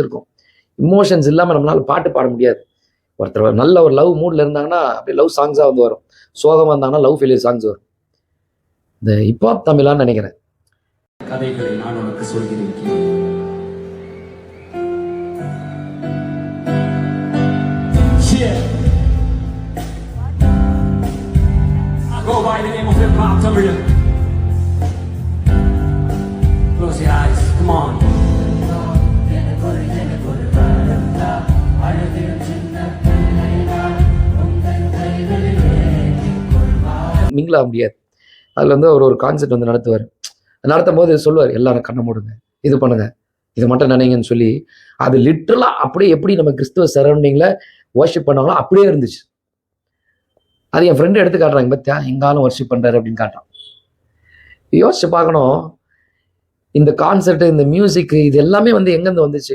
இருக்கும். இமோஷன்ஸ் இல்லாமல் நம்மளால பாட்டு பாட முடியாது. ஒருத்தர் நல்ல ஒரு லவ் மூடில் இருந்தாங்கன்னா அப்படியே லவ் சாங்ஸாக வந்து வரும். சோகமாக இருந்தாங்கன்னா லவ் ஃபெயிலியர் சாங்ஸ் வரும். இந்த ஹிப்ஹாப் தமிழான்னு நினைக்கிறேன். கதைகளை நான் உனக்கு சொல்கிறேன். Go by the name of hip hop Close your eyes, come on. Mingle ஆக முடியாது. அதில் வந்து அவர் ஒரு கான்செப்ட் வந்து நடத்துவார். நடத்தும் போது சொல்லுவார் எல்லாரும் கண்ணை மூடுங்க இது பண்ணுங்க இது மட்டும் நினைங்கன்னு சொல்லி. அது லிட்ரலாக அப்படியே எப்படி நம்ம கிறிஸ்துவ சரௌண்டிங்கில் வர்ஷிப் பண்ணாங்களோ அப்படியே இருந்துச்சு. அது என் ஃப்ரெண்டு எடுத்து காட்டுறாங்க பத்தியா எங்காலும் ஒர்ஷிப் பண்ணுறாரு அப்படின்னு காட்டுறான். யோசிச்சு பார்க்கணும். இந்த கான்செர்ட்டு இந்த மியூசிக்கு இது எல்லாமே வந்து எங்கேருந்து வந்துச்சு?